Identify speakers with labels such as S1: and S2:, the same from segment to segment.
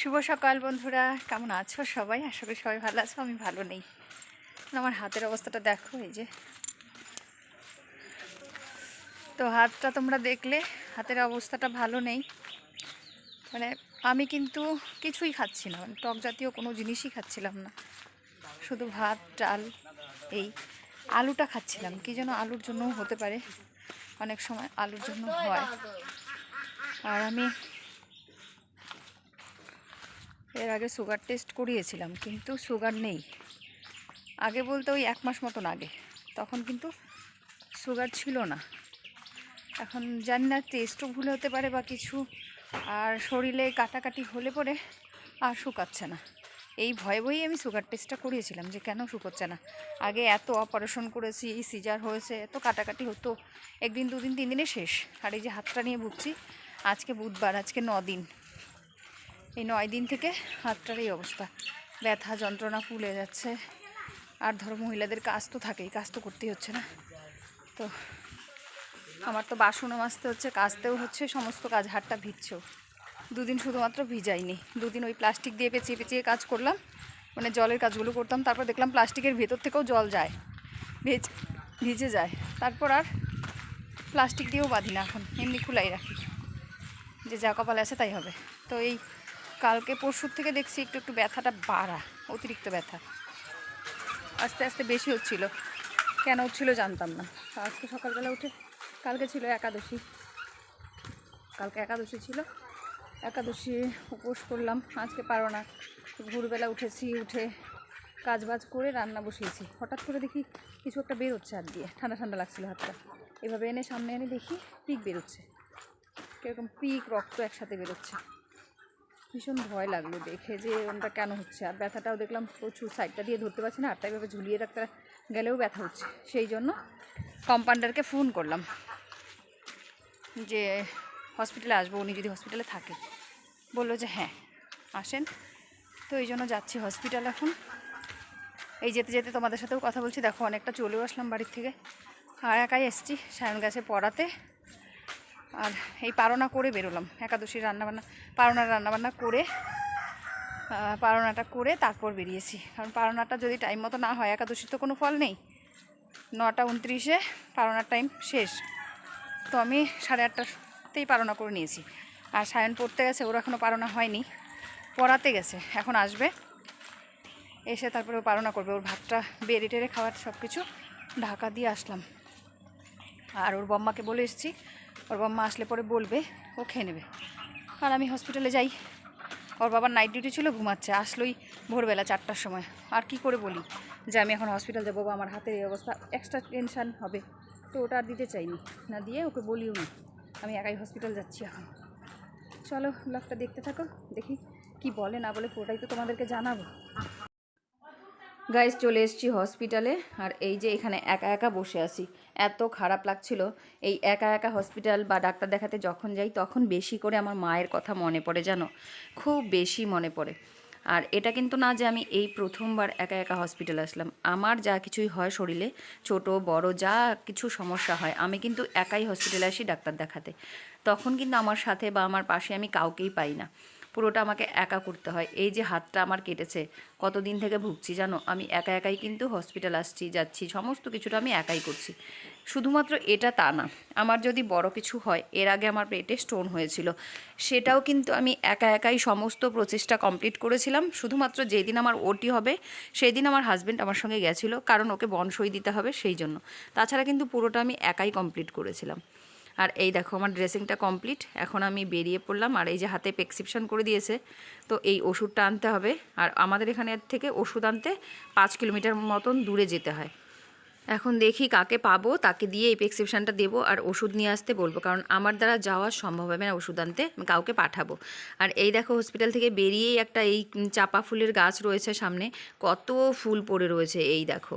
S1: শুভ সকাল বন্ধুরা, কেমন আছো সবাই? আশা করি সবাই ভালো আছো, আমি ভালো নেই। আমার হাতের অবস্থাটা দেখো, এই যে। তো হাতটা তোমরা দেখলে, হাতের অবস্থাটা ভালো নেই। মানে আমি কিন্তু কিছুই খাচ্ছি না মানে টক জাতীয় কোনো জিনিসই খাচ্ছিলাম না। শুধু ভাত, ডাল, এই আলুটা খাচ্ছিলাম। কি যেন আলুর জন্য হতে পারে, অনেক সময় আলুর জন্য হয়। আর আমি এর আগে সুগার টেস্ট করিয়েছিলাম, কিন্তু সুগার নেই। আগে বলতে ওই এক মাস মতন আগে। তখন কিন্তু সুগার ছিল না। এখন জানি না টেস্টও ভুল হতে পারে বা কিছু। আর শরীরে কাটাকাটি হলে পরে আর শুকাচ্ছে না। এই ভয়ে ভয়েই আমি সুগার টেস্টটা করিয়েছিলাম যে কেন শুকোচ্ছে না। আগে এত অপারেশন করেছি সিজার হয়েছে, এত কাটাকাটি হতো। একদিন, দুদিন, তিন দিনে শেষ। আর এই যে হাতটা নিয়ে ভুগছি, আজকে বুধবার, আজকে দিন। এই নয় দিন থেকে হাতটার এই অবস্থা। ব্যথা, যন্ত্রণা ফুলে যাচ্ছে। আর ধরো মহিলাদের কাজ তো থাকেই, কাজ তো করতেই হচ্ছে না। তো আমার তো বাসনও মাজতে হচ্ছে, কাচতেও হচ্ছে, সমস্ত কাজ, হাতটা ভিজছেও। দুদিন শুধুমাত্র ভিজাইনি। দুদিন ওই প্লাস্টিক দিয়ে পেঁচিয়ে পেঁচিয়ে কাজ করলাম। মানে জলের কাজগুলো করতাম, তারপর দেখলাম প্লাস্টিকের ভেতর থেকেও জল যায়। ভেজ, ভিজে যায়। তারপর আর প্লাস্টিক দিয়েও বাঁধি না এখন, এমনি খোলাই রাখি। যে যা কপালে আছে তাই হবে। তো এই কালকে পরশুর থেকে দেখছি একটু একটু ব্যথাটা বাড়া, অতিরিক্ত ব্যথা। আস্তে আস্তে বেশি হচ্ছিল। কেন হচ্ছিল জানতাম না। আজকে সকালবেলা উঠে কালকে ছিল একাদশী। কালকে একাদশী ছিল। একাদশী উপোস করলাম। আজকে পারো না। ভোরবেলা উঠেছি, উঠে কাজ বাজ করে রান্না বসিয়েছি। হঠাৎ করে দেখি কিছু একটা বেরোচ্ছে হাত দিয়ে। ঠান্ডা ঠান্ডা লাগছিল হাতটা। এভাবে এনে সামনে এনে দেখি পিক বেরোচ্ছে। কীরকম পিক রক্ত একসাথে বেরোচ্ছে। ভীষণ ভয় লাগল দেখে যে ওটা কেন হচ্ছে। আর ব্যথাটাও দেখলাম প্রচুর সাইডটা দিয়ে ধরতে পারছি না হাতটা এভাবে ঝুলিয়ে রাখতে গেলেও ব্যথা হচ্ছে। সেই জন্য কম্পাউন্ডারকে ফোন করলাম যে হসপিটালে আসব? উনি যদি হসপিটালে থাকে। বলল যে হ্যাঁ আসেন। তো এই জন্য যাচ্ছি হসপিটাল এখন। এই যেতে যেতে তোমাদের সাথেও কথা বলছি। দেখো, অনেকটা চলেও আসলাম বাড়ির থেকে। আর একাই এসছি সায়ন গাছে পড়াতে। আর এই পারোনা করে বেরোলাম। একাদশীর রান্নাবান্না, পারোনার রান্নাবান্না করে পারোনাটা করে তারপর বেরিয়েছি। কারণ পারোনাটা যদি টাইম মতো না হয়, একাদশীর তো কোনো ফল নেই। নটা উনত্রিশে পারোনার টাইম শেষ। তো আমি সাড়ে আটটাতেই পারোনা করে নিয়েছি। আর সায়ন পড়তে গেছে, ওর এখনও পারোনা হয়নি। পড়াতে গেছে, এখন আসবে। এসে তারপরে ও পারোনা করবে। ওর ভাতটা, বেড়ে টেড়ে খাওয়ার সব কিছু ঢাকা দিয়ে আসলাম। আর ওর বম্মাকে বলে এসেছি ওর বম্মা আসলে পরে বলবে, ও খেয়ে নেবে। আর আমি হসপিটালে যাই। ওর বাবার নাইট ডিউটি ছিল, ঘুমাচ্ছে। আসলোই ভোরবেলা চারটার সময়। আর কি করে বলি যে আমি এখন হসপিটাল যাব বা আমার হাতের এই অবস্থা। এক্সট্রা টেনশান হবে। তো ওটা আর দিতে চাইনি। না দিয়ে ওকে বলিও না। আমি একাই হসপিটাল যাচ্ছি এখন। চলো ব্লগটা দেখতে থাকো, দেখি কি বলে, না বলে পুরোটাই তো তোমাদেরকে জানাব। গাইজ চলে এসেছি হসপিটালে আর এই যে এখানে একা একা বসে আছি। এত খারাপ লাগছিল। এই একা একা হসপিটাল বা ডাক্তার দেখাতে যখন যাই, তখন বেশি করে আমার মায়ের কথা মনে পড়ে, জানো? খুব বেশি মনে পড়ে। আর এটা কিন্তু না যে আমি এই প্রথমবার একা একা হসপিটালে আসলাম। আমার যা কিছুই হয় শরীরে, ছোট, বড়, যা কিছু সমস্যা হয়, আমি কিন্তু একাই হসপিটালে আসি ডাক্তার দেখাতে। তখন কিন্তু আমার সাথে বা আমার পাশে আমি কাউকেই পাই না। পুরোটা আমাকে একা করতে হয়। এই যে হাতটা আমার কেটেছে, কতদিন থেকে ভুগছি জানো? আমি একা একাই কিন্তু হসপিটাল আসছি, যাচ্ছি, সমস্ত কিছুটা আমি একাই করছি। শুধুমাত্র এটা তা না, আমার যদি বড় কিছু হয়, এর আগে আমার পেটে স্টোন হয়েছিল। সেটাও কিন্তু আমি একা একাই সমস্ত প্রচেষ্টা কমপ্লিট করেছিলাম। শুধুমাত্র যেদিন আমার ওটি হবে সেই দিন আমার হাজব্যান্ড আমার সঙ্গে গেছিল, কারণ ওকে বনসই দিতে হবে সেই জন্য। তাছাড়া কিন্তু পুরোটা আমি একাই কমপ্লিট করেছিলাম। আর এই দেখো, আমার ড্রেসিংটা কমপ্লিট। এখন আমি বেরিয়ে পড়লাম আর এই যে হাতে প্রেসক্রিপশন করে দিয়েছে, তো এই ওষুধটা আনতে হবে। আর আমাদের এখানে থেকে ওষুধ আনতে পাঁচ কিলোমিটার মতন দূরে যেতে হয়। এখন দেখি কাকে পাবো, তাকে দিয়ে এই প্রেসক্রিপশানটা দেবো আর ওষুধ নিয়ে আসতে বলব। কারণ আমার দ্বারা যাওয়া সম্ভব হবে না ওষুধ আনতে কাউকে পাঠাবো। আর এই দেখো হসপিটাল থেকে বেরিয়েই একটা এই চাপা ফুলের গাছ রয়েছে সামনে, কত ফুল পড়ে রয়েছে, এই দেখো।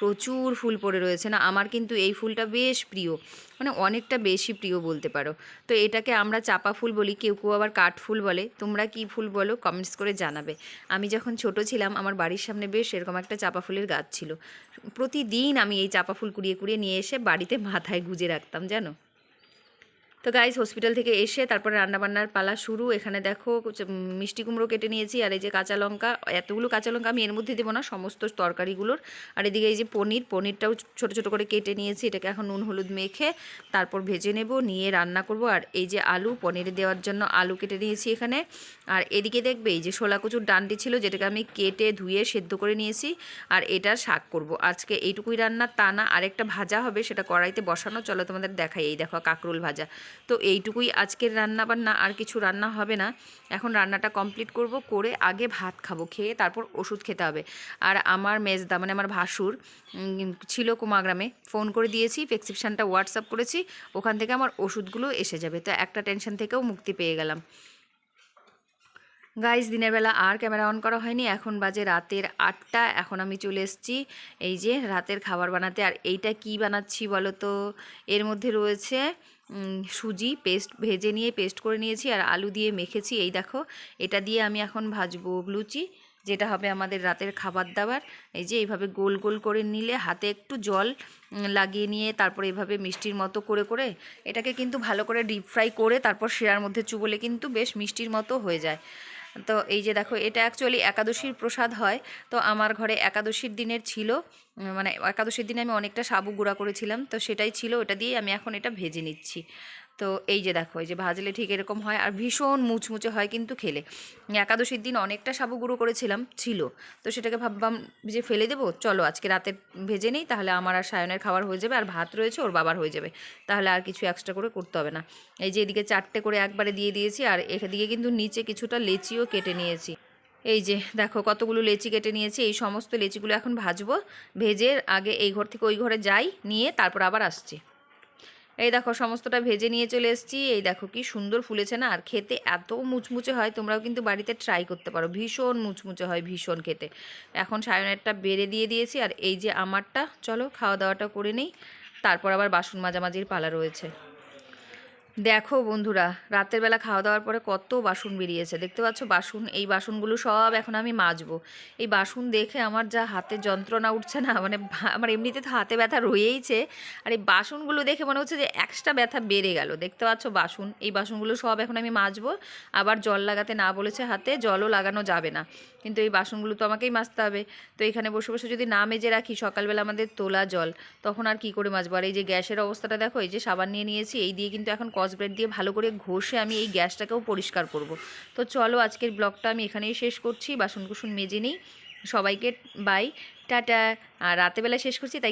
S1: প্রচুর ফুল পড়ে রয়েছে না? আমার কিন্তু এই ফুলটা বেশ প্রিয়। মানে অনেকটা বেশি প্রিয় বলতে পারো। তো এটাকে আমরা চাপা ফুল বলি, কেউ কেউ আবার কাঠ ফুল বলে। তোমরা কি ফুল বলো কমেন্টস করে জানাবে। আমি যখন ছোট ছিলাম, আমার বাড়ির সামনে বেশ এরকম একটা চাপা ফুলের গাছ ছিল। প্রতিদিন আমি এই চাপা ফুল কুড়িয়ে কুড়িয়ে নিয়ে এসে বাড়িতে মাথায় গুজে রাখতাম, জানো? তো গাইজ হসপিটাল থেকে এসে তারপরে রান্নাবান্নার পালা শুরু। এখানে দেখো মিষ্টি কুমড়ো কেটে নিয়েছি, আর এই যে কাঁচা লঙ্কা, এতগুলো কাঁচা লঙ্কা আমি এর মধ্যে দেবো না, সমস্ত তরকারিগুলোর। আর এদিকে এই যে পনির, পনিরটাও ছোট ছোট করে কেটে নিয়েছি, এটাকে এখন নুন হলুদ মেখে তারপর ভেজে নেব, নিয়ে রান্না করব। আর এই যে আলু, পনিরে দেওয়ার জন্য আলু কেটে নিয়েছি এখানে। আর এদিকে দেখবে, এই যে শোলা কচুর ডান্ডি ছিল, যেটাকে আমি কেটে ধুয়ে সেদ্ধ করে নিয়েছি, আর এটার শাক করব। আজকে এইটুকুই রান্না, তা না, আরেকটা ভাজা হবে, সেটা কড়াইতে বসানো, চলো তোমাদের দেখাই। এই দেখো, কাকরোল ভাজা। তো এইটুকুই আজকের রান্না বান্না আর কিছু রান্না হবে না। এখন রান্নাটা কমপ্লিট করব, করে আগে ভাত খাব, খেয়ে তারপর ওষুধ খেতে হবে। আর আমার মেজদা মানে আমার ভাসুর ছিল কুমাগ্রামে ফোন করে দিয়েছি প্রেসক্রিপশানটা হোয়াটসঅ্যাপ করেছি, ওখান থেকে আমার ওষুধগুলো এসে যাবে। তো একটা টেনশন থেকেও মুক্তি পেয়ে গেলাম। গাইজ দিনের বেলা আর ক্যামেরা অন করা হয়নি, এখন বাজে রাতের আটটা, এখন আমি চলে এসেছি। এই যে, রাতের খাবার বানাতে, আর এইটা কি বানাচ্ছি বলো তো? এর মধ্যে রয়েছে সুজি পেস্ট, ভেজে নিয়ে পেস্ট করে নিয়েছি আর আলু দিয়ে মেখেছি। এই দেখো, এটা দিয়ে আমি এখন ভাজবো লুচি, যেটা হবে আমাদের রাতের খাবার দাবার। এই যে, এইভাবে গোল গোল করে নিলে হাতে একটু জল লাগিয়ে নিয়ে তারপর এভাবে মিষ্টির মতো করে করে এটাকে কিন্তু ভালো করে ডিপ ফ্রাই করে তারপর শিরার মধ্যে চুবলে কিন্তু বেশ মিষ্টির মতো হয়ে যায়। তো এই যে দেখো, এটা অ্যাকচুয়ালি একাদশীর প্রসাদ হয়। তো আমার ঘরে একাদশীর দিনের ছিল। মানে একাদশীর দিনে আমি অনেকটা সাবু গুঁড়া করেছিলাম। তো সেটাই ছিল, ওটা দিয়ে আমি এখন এটা ভেজে নিচ্ছি। তো এই যে দেখো, এই যে ভাজলে ঠিক এরকম হয় আর ভীষণ মুচমুচে হয় কিন্তু খেলে। একাদশীর দিন অনেকটা সাবু গুঁড়ো করেছিলাম, ছিল। তো সেটাকে ভাবলাম যে ফেলে দেবো, চলো আজকে রাতে ভেজে নেই, তাহলে আমার আর সায়নের খাবার হয়ে যাবে, আর ভাত রয়েছে, ওর বাবার হয়ে যাবে। তাহলে আর কিছু এক্সট্রা করে করতে হবে না। এই যে এদিকে চারটে করে একবারে দিয়ে দিয়েছি, আর এদিকে কিন্তু নিচে কিছুটা লেচিও কেটে নিয়েছি। এই যে দেখো, কতগুলো লেচি কেটে নিয়েছি, এই সমস্ত লেচিগুলো এখন ভাজবো, ভেজে আগে এই ঘর থেকে ওই ঘরে যাই, নিয়ে তারপর আবার আসছি। এই দেখো, সমস্তটা ভেজে নিয়ে চলে এসেছি। এই দেখো, কি সুন্দর ফুলেছে না? আর খেতে এত মুচমুচে হয়, তোমরাও কিন্তু বাড়িতে ট্রাই করতে পারো। ভীষণ মুচমুচে হয়, ভীষণ খেতে। এখন সায়নেরটা বেড়ে দিয়ে দিয়েছি, আর এই যে আমারটা, চলো খাওয়া দাওয়াটা করে নেই। তারপর আবার বাসন মাঝামাঝির পালা রয়েছে। দেখো বন্ধুরা, রাতের বেলা খাওয়া দাওয়ার পরে কত বাসন বেরিয়েছে। দেখতে পাচ্ছ বাসন? এই বাসনগুলো সব এখন আমি মাজবো। এই বাসন দেখে আমার যা হাতে যন্ত্রণা উঠছে না মানে আমার এমনিতে তো হাতে ব্যথা রয়েইছে। আর এই বাসনগুলো দেখে মনে হচ্ছে যে এক্সট্রা ব্যথা বেড়ে গেল। দেখতে পাচ্ছ বাসন? এই বাসনগুলো সব এখন আমি মাজবো। আবার জল লাগাতে না বলেছে হাতে, জলও লাগানো যাবে না। কিন্তু এই বাসনগুলো তো আমাকেই মাজতে হবে। তো এখানে বসে বসে যদি না মেজে রাখি সকালবেলা আমাদের তোলা জল, তখন আর কি করে মাজবো? আর এই যে গ্যাসের অবস্থাটা দেখো, এই যে সাবান নিয়ে নিয়েছি, এই দিয়ে কিন্তু এখন কসব্রেড দিয়ে ভালো করে ঘষে আমি এই গ্যাসটাকেও পরিষ্কার করব। তো চলো আজকের ব্লগটা আমি এখানেই শেষ করছি। বাসন কুসুন মেজে নিই। সবাইকে বাই টাটা। আর রাতেবেলা শেষ করছি, তাই